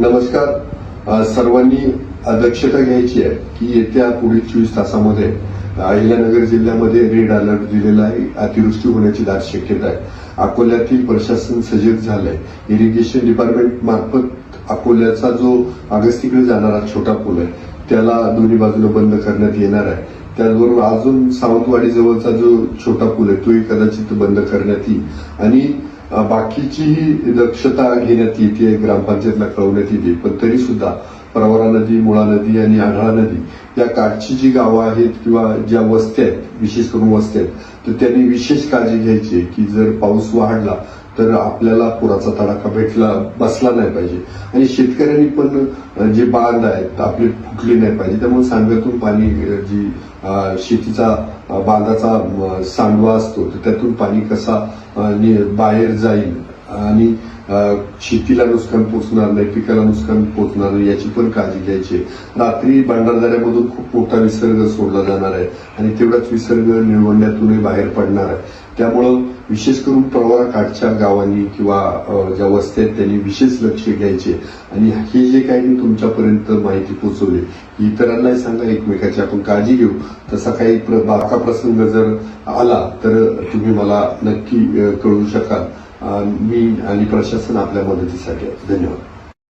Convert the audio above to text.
नमस्कार. सर्वांनी दक्षता घ्यायची आहे की येत्या पुढील चोवीस तासामध्ये अहिल्यानगर जिल्ह्यामध्ये रेड अलर्ट दिलेला आहे. अतिवृष्टी होण्याची दाट शक्यता आहे. अकोल्यातील प्रशासन सजग झालंय. इरिगेशन डिपार्टमेंट मार्फत अकोल्याचा जो अगस्तीकडे जाणारा छोटा पूल आहे त्याला दोन्ही बाजूला बंद करण्यात येणार आहे. त्याचबरोबर अजून सावंतवाडी जवळचा जो छोटा पूल आहे तोही कदाचित बंद करण्यात येईल. आणि बाकीचीही दक्षता घेण्यात येते ग्रामपंचायतला कळवण्यात येते. पण तरी सुद्धा प्रवरा नदी मुळा नदी आणि आढळा नदी या काठची जी गावं आहेत किंवा ज्या वस्त्या आहेत विशेष करून वस्त्या आहेत तर त्यांनी विशेष काळजी घ्यायची आहे की जर पाऊस वाढला तर आपल्याला पुराचा तडाखा भेटला बसला नाही पाहिजे. आणि शेतकऱ्यांनी पण जे बांध आहेत आपली फुटली नाही पाहिजे. त्यामुळे सांडव्यातून पाणी जी शेतीचा बांधाचा सांडवा असतो तर त्यातून पाणी कसा बाहेर जाईल? आणि शेतीला नुकसान पोचणार नाही पिकाला नुकसान पोचणार नाही याची पण काळजी घ्यायची रात्री भंडारदऱ्यामधून खूप मोठा विसर्ग सोडला जाणार आहे. आणि तेवढाच विसर्ग निळवंड्यातूनही बाहेर पडणार आहे. त्यामुळं विशेष करून प्रवाह काठच्या गावांनी किंवा ज्या वस्त्या आहेत त्यांनी विशेष लक्ष घ्यायचे. आणि हे जे काही मी तुमच्यापर्यंत माहिती पोहोचवली इतरांनाही सांगा एकमेकाची आपण काळजी घेऊ. तसा काही प्र- बारका प्रसंग जर आला तर तुम्ही मला नक्की कळवू शकाल. मी आणि प्रशासन आपल्या मदतीसाठी धन्यवाद.